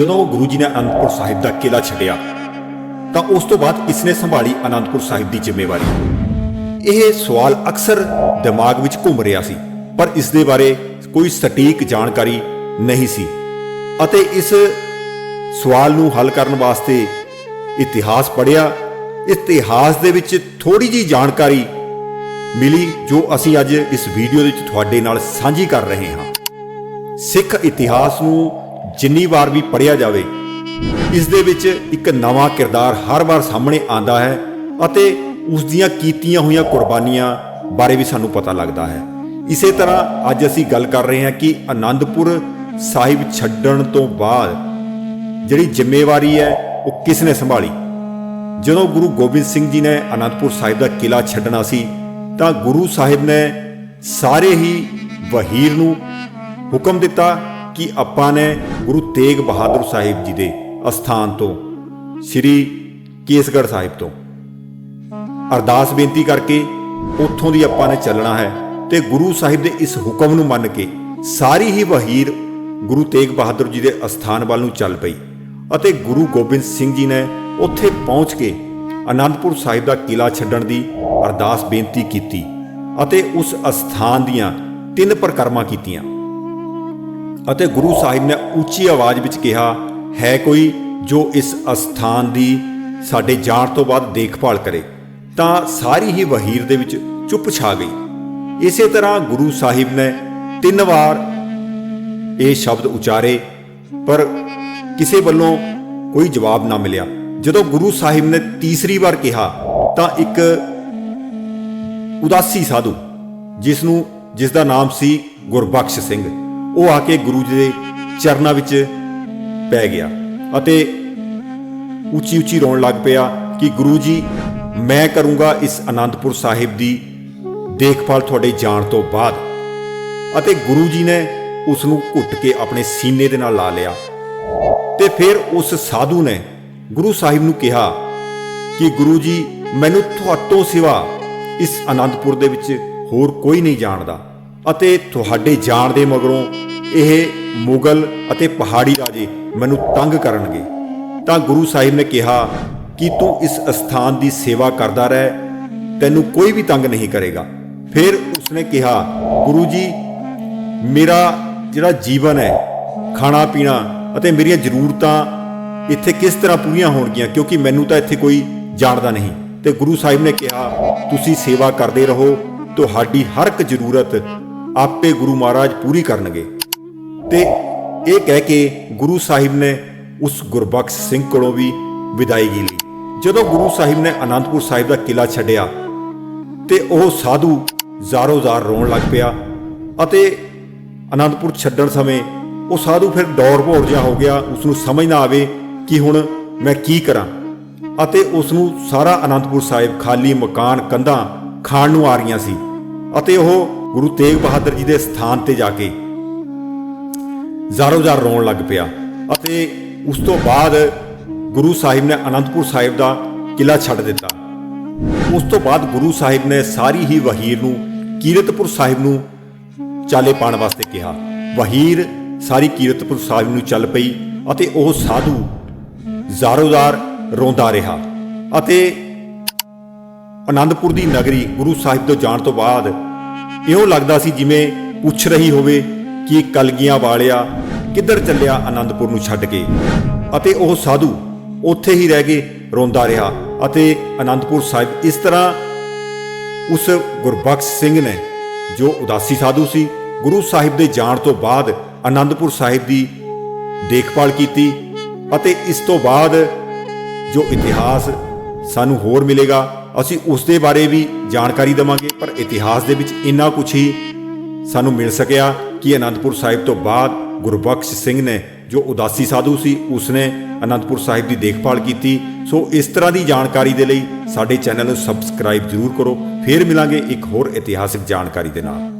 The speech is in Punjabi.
ਜਦੋਂ ਗੁਰੂ ਜੀ ਨੇ ਅਨੰਦਪੁਰ ਸਾਹਿਬ ਦਾ ਕਿਲਾ ਛੱਡਿਆ, ਤਾਂ ਉਸ ਤੋਂ ਬਾਅਦ ਕਿਸ ਨੇ ਸੰਭਾਲੀ ਅਨੰਦਪੁਰ ਸਾਹਿਬ ਦੀ ਜ਼ਿੰਮੇਵਾਰੀ। ਇਹ ਸਵਾਲ ਅਕਸਰ ਦਿਮਾਗ ਵਿੱਚ ਘੁੰਮ ਰਿਹਾ ਸੀ, ਪਰ ਇਸ ਦੇ ਬਾਰੇ ਕੋਈ ਸਟੀਕ ਜਾਣਕਾਰੀ ਨਹੀਂ ਸੀ ਅਤੇ ਇਸ ਸਵਾਲ ਨੂੰ ਹੱਲ ਕਰਨ ਵਾਸਤੇ ਇਤਿਹਾਸ ਪੜ੍ਹਿਆ। ਇਤਿਹਾਸ ਦੇ ਵਿੱਚ ਥੋੜੀ ਜੀ ਜਾਣਕਾਰੀ ਮਿਲੀ, ਜੋ ਅਸੀਂ ਅੱਜ ਇਸ ਵੀਡੀਓ ਦੇ ਵਿੱਚ ਤੁਹਾਡੇ ਨਾਲ ਸਾਂਝੀ ਕਰ ਰਹੇ ਹਾਂ। ਸਿੱਖ ਇਤਿਹਾਸ ਨੂੰ ਜਿੰਨੀ ਵਾਰ ਵੀ ਪੜ੍ਹਿਆ ਜਾਵੇ, ਇਸ ਦੇ ਵਿੱਚ ਇੱਕ ਨਵਾਂ ਕਿਰਦਾਰ ਹਰ ਵਾਰ ਸਾਹਮਣੇ ਆਉਂਦਾ ਹੈ ਅਤੇ ਉਸ ਦੀਆਂ ਕੀਤੀਆਂ ਹੋਈਆਂ ਕੁਰਬਾਨੀਆਂ ਬਾਰੇ ਵੀ ਸਾਨੂੰ ਪਤਾ ਲੱਗਦਾ ਹੈ। ਇਸੇ ਤਰ੍ਹਾਂ ਅੱਜ ਅਸੀਂ ਗੱਲ ਕਰ ਰਹੇ ਹਾਂ ਕਿ ਆਨੰਦਪੁਰ ਸਾਹਿਬ ਛੱਡਣ ਤੋਂ ਬਾਅਦ ਜਿਹੜੀ ਜ਼ਿੰਮੇਵਾਰੀ ਹੈ, ਉਹ ਕਿਸ ਨੇ ਸੰਭਾਲੀ? ਜਦੋਂ ਗੁਰੂ ਗੋਬਿੰਦ ਸਿੰਘ ਜੀ ਨੇ ਅਨੰਦਪੁਰ ਸਾਹਿਬ ਦਾ ਕਿਲਾ ਛੱਡਣਾ ਸੀ, ਤਾਂ ਗੁਰੂ ਸਾਹਿਬ ਨੇ ਸਾਰੇ ਹੀ ਵਹੀਰ ਨੂੰ ਹੁਕਮ ਦਿੱਤਾ ਕਿ ਆਪਾਂ ਨੇ ਗੁਰੂ ਤੇਗ ਬਹਾਦਰ ਸਾਹਿਬ ਜੀ ਦੇ ਅਸਥਾਨ ਤੋਂ, ਸ੍ਰੀ ਕੇਸਗੜ੍ਹ ਸਾਹਿਬ ਤੋਂ। ਅਰਦਾਸ ਬੇਨਤੀ ਕਰਕੇ ਉੱਥੋਂ ਦੀ ਆਪਾਂ ਨੇ ਚੱਲਣਾ ਹੈ ਤੇ ਗੁਰੂ ਸਾਹਿਬ ਦੇ ਇਸ ਹੁਕਮ ਨੂੰ ਮੰਨ ਕੇ ਸਾਰੀ ਹੀ ਵਹੀਰ ਗੁਰੂ ਤੇਗ ਬਹਾਦਰ ਜੀ ਦੇ ਅਸਥਾਨ ਵੱਲ ਨੂੰ ਚੱਲ ਪਈ ਅਤੇ ਗੁਰੂ ਗੋਬਿੰਦ ਸਿੰਘ ਜੀ ਨੇ ਉੱਥੇ ਪਹੁੰਚ ਕੇ ਅਨੰਦਪੁਰ ਸਾਹਿਬ ਦਾ ਕਿਲਾ ਛੱਡਣ ਦੀ ਅਰਦਾਸ ਬੇਨਤੀ ਕੀਤੀ ਅਤੇ ਉਸ ਅਸਥਾਨ ਦੀਆਂ ਤਿੰਨ ਪ੍ਰਕਰਮਾਂ ਕੀਤੀਆਂ। ਅਤੇ ਗੁਰੂ ਸਾਹਿਬ ਨੇ ਉੱਚੀ ਆਵਾਜ਼ ਵਿੱਚ ਕਿਹਾ, ਹੈ ਕੋਈ ਜੋ ਇਸ ਅਸਥਾਨ ਦੀ ਸਾਡੇ ਜਾਣ ਤੋਂ ਬਾਅਦ ਦੇਖਭਾਲ ਕਰੇ, ਤਾਂ ਸਾਰੀ ਹੀ ਵਹੀਰ ਦੇ ਵਿੱਚ ਚੁੱਪ ਛਾ ਗਈ। ਇਸੇ ਤਰ੍ਹਾਂ ਗੁਰੂ ਸਾਹਿਬ ਨੇ ਤਿੰਨ ਵਾਰ ਇਹ ਸ਼ਬਦ ਉਚਾਰੇ, ਪਰ ਕਿਸੇ ਵੱਲੋਂ ਕੋਈ ਜਵਾਬ ਨਾ ਮਿਲਿਆ। ਜਦੋਂ ਗੁਰੂ ਸਾਹਿਬ ਨੇ ਤੀਸਰੀ ਵਾਰ ਕਿਹਾ, ਤਾਂ ਇੱਕ ਉਦਾਸੀ ਸਾਧੂ ਜਿਸ ਨੂੰ ਜਿਸ ਦਾ ਨਾਮ ਸੀ ਗੁਰਬਖਸ਼ ਸਿੰਘ। ਉਹ ਆ ਕੇ ਗੁਰੂ ਜੀ ਦੇ ਚਰਨਾਂ ਵਿੱਚ ਪੈ ਗਿਆ ਅਤੇ ਉੱਚੀ ਉੱਚੀ ਰੋਣ ਲੱਗ ਪਿਆ ਕਿ ਗੁਰੂ ਜੀ, ਮੈਂ ਕਰੂੰਗਾ ਇਸ ਅਨੰਦਪੁਰ ਸਾਹਿਬ ਦੀ ਦੇਖਭਾਲ ਤੁਹਾਡੇ ਜਾਣ ਤੋਂ ਬਾਅਦ। ਅਤੇ ਗੁਰੂ ਜੀ ਨੇ ਉਸ ਨੂੰ ਘੁੱਟ ਕੇ ਆਪਣੇ ਸੀਨੇ ਦੇ ਨਾਲ ਲਾ ਲਿਆ। ਤੇ ਫਿਰ ਉਸ ਸਾਧੂ ਨੇ ਗੁਰੂ ਸਾਹਿਬ ਨੂੰ ਕਿਹਾ ਕਿ ਗੁਰੂ ਜੀ, ਮੈਨੂੰ ਤੁਹਾਤੋਂ ਸਿਵਾ ਇਸ ਅਨੰਦਪੁਰ ਦੇ ਵਿੱਚ ਹੋਰ ਕੋਈ ਨਹੀਂ ਜਾਣਦਾ ਅਤੇ ਤੁਹਾਡੇ ਜਾਣ ਦੇ ਮਗਰੋਂ ਇਹ ਮੁਗਲ ਅਤੇ ਪਹਾੜੀ ਰਾਜੇ ਮੈਨੂੰ ਤੰਗ ਕਰਨਗੇ। ਤਾਂ ਗੁਰੂ ਸਾਹਿਬ ਨੇ ਕਿਹਾ ਕਿ ਤੂੰ ਇਸ ਅਸਥਾਨ ਦੀ ਸੇਵਾ ਕਰਦਾ ਰਹਿ, ਤੈਨੂੰ ਕੋਈ ਵੀ ਤੰਗ ਨਹੀਂ ਕਰੇਗਾ। ਫਿਰ ਉਸਨੇ ਕਿਹਾ, ਗੁਰੂ ਜੀ, ਮੇਰਾ ਜਿਹੜਾ ਜੀਵਨ ਹੈ, ਖਾਣਾ ਪੀਣਾ ਅਤੇ ਮੇਰੀਆਂ ਜ਼ਰੂਰਤਾਂ ਇੱਥੇ ਕਿਸ ਤਰ੍ਹਾਂ ਪੂਰੀਆਂ ਹੋਣਗੀਆਂ, ਕਿਉਂਕਿ ਮੈਨੂੰ ਤਾਂ ਇੱਥੇ ਕੋਈ ਜਾਣਦਾ ਨਹੀਂ। ਤੇ ਗੁਰੂ ਸਾਹਿਬ ਨੇ ਕਿਹਾ, ਤੁਸੀਂ ਸੇਵਾ ਕਰਦੇ ਰਹੋ, ਤੁਹਾਡੀ ਹਰ ਇੱਕ ਜ਼ਰੂਰਤ ਆਪੇ ਗੁਰੂ ਮਹਾਰਾਜ ਪੂਰੀ ਕਰਨਗੇ। ਤੇ ਇਹ ਕਹਿ ਕੇ ਗੁਰੂ ਸਾਹਿਬ ਨੇ ਉਸ ਗੁਰਬਖਸ਼ ਸਿੰਘ ਕੋਲੋਂ ਵੀ ਵਿਦਾਇਗੀ ਲਈ। ਜਦੋਂ ਗੁਰੂ ਸਾਹਿਬ ਨੇ ਅਨੰਦਪੁਰ ਸਾਹਿਬ ਦਾ ਕਿਲਾ ਛੱਡਿਆ ਤੇ ਉਹ ਸਾਧੂ ਜ਼ਾਰੋ-ਜ਼ਾਰ ਰੋਣ ਲੱਗ ਪਿਆ ਅਤੇ ਅਨੰਦਪੁਰ ਛੱਡਣ ਸਮੇਂ ਉਹ ਸਾਧੂ ਫਿਰ ਡੌਰ ਭੌਰ ਜਿਹਾ ਹੋ ਗਿਆ। ਉਸ ਨੂੰ ਸਮਝ ਨਾ ਆਵੇ ਕਿ ਹੁਣ ਮੈਂ ਕੀ ਕਰਾਂ ਅਤੇ ਉਸ ਨੂੰ ਸਾਰਾ ਅਨੰਦਪੁਰ ਸਾਹਿਬ ਖਾਲੀ ਮਕਾਨ, ਕੰਧਾਂ ਖਾਣ ਨੂੰ ਆ ਰਹੀਆਂ ਸੀ। ਅਤੇ ਉਹ ਗੁਰੂ ਤੇਗ ਬਹਾਦਰ ਜੀ ਦੇ ਸਥਾਨ ਤੇ ਜਾ ਕੇ ਜ਼ਾਰੋ-ਜ਼ਾਰ ਰੋਣ ਲੱਗ ਪਿਆ ਅਤੇ ਉਸ ਤੋਂ ਬਾਅਦ ਗੁਰੂ ਸਾਹਿਬ ਨੇ ਅਨੰਦਪੁਰ ਸਾਹਿਬ ਦਾ ਕਿਲਾ ਛੱਡ ਦਿੱਤਾ। ਉਸ ਤੋਂ ਬਾਅਦ ਗੁਰੂ ਸਾਹਿਬ ਨੇ ਸਾਰੀ ਹੀ ਵਹੀਰ ਨੂੰ ਕੀਰਤਪੁਰ ਸਾਹਿਬ ਨੂੰ ਚਾਲੇ ਪਾਣ ਵਾਸਤੇ ਕਿਹਾ। ਵਹੀਰ ਸਾਰੀ ਕੀਰਤਪੁਰ ਸਾਹਿਬ ਨੂੰ ਚੱਲ ਪਈ ਅਤੇ ਉਹ ਸਾਧੂ ਜ਼ਾਰੋਜ਼ਾਰ ਰੋਂਦਾ ਰਿਹਾ ਅਤੇ ਆਨੰਦਪੁਰ ਦੀ ਨਗਰੀ ਗੁਰੂ ਸਾਹਿਬ ਤੋਂ ਜਾਣ ਤੋਂ ਬਾਅਦ ਇਉਂ ਲੱਗਦਾ ਸੀ ਜਿਵੇਂ ਪੁੱਛ ਰਹੀ ਹੋਵੇ ਕਿ ਕਲਗੀਆਂ ਵਾਲਿਆ ਕਿੱਧਰ ਚੱਲਿਆ ਆਨੰਦਪੁਰ ਨੂੰ ਛੱਡ ਕੇ? ਅਤੇ ਉਹ ਸਾਧੂ ਉੱਥੇ ਹੀ ਰਹਿ ਕੇ ਰੋਂਦਾ ਰਿਹਾ ਅਤੇ ਆਨੰਦਪੁਰ ਸਾਹਿਬ ਇਸ ਤਰ੍ਹਾਂ ਉਸ ਗੁਰਬਖਸ਼ ਸਿੰਘ ਨੇ, ਜੋ ਉਦਾਸੀ ਸਾਧੂ ਸੀ, ਗੁਰੂ ਸਾਹਿਬ ਦੇ ਜਾਣ ਤੋਂ ਬਾਅਦ ਆਨੰਦਪੁਰ ਸਾਹਿਬ ਦੀ ਦੇਖਭਾਲ ਕੀਤੀ ਅਤੇ ਇਸ ਤੋਂ ਬਾਅਦ ਜੋ ਇਤਿਹਾਸ ਸਾਨੂੰ ਹੋਰ ਮਿਲੇਗਾ, ਅਸੀਂ ਉਸ ਦੇ ਬਾਰੇ ਵੀ ਜਾਣਕਾਰੀ ਦਵਾਂਗੇ। ਪਰ ਇਤਿਹਾਸ ਦੇ ਵਿੱਚ ਇੰਨਾ ਕੁਝ ਹੀ ਸਾਨੂੰ ਮਿਲ ਸਕਿਆ ਕਿ ਅਨੰਦਪੁਰ ਸਾਹਿਬ ਤੋਂ ਬਾਅਦ ਗੁਰਬਖਸ਼ ਸਿੰਘ ਨੇ ਜੋ ਉਦਾਸੀ ਸਾਧੂ ਸੀ, ਉਸਨੇ ਅਨੰਦਪੁਰ ਸਾਹਿਬ ਦੀ ਦੇਖਭਾਲ ਕੀਤੀ। ਸੋ ਇਸ ਤਰ੍ਹਾਂ ਦੀ ਜਾਣਕਾਰੀ ਦੇ ਲਈ ਸਾਡੇ ਚੈਨਲ ਨੂੰ ਸਬਸਕ੍ਰਾਈਬ ਜ਼ਰੂਰ ਕਰੋ। ਫੇਰ ਮਿਲਾਂਗੇ ਇੱਕ ਹੋਰ ਇਤਿਹਾਸਿਕ ਜਾਣਕਾਰੀ ਦੇ ਨਾਲ।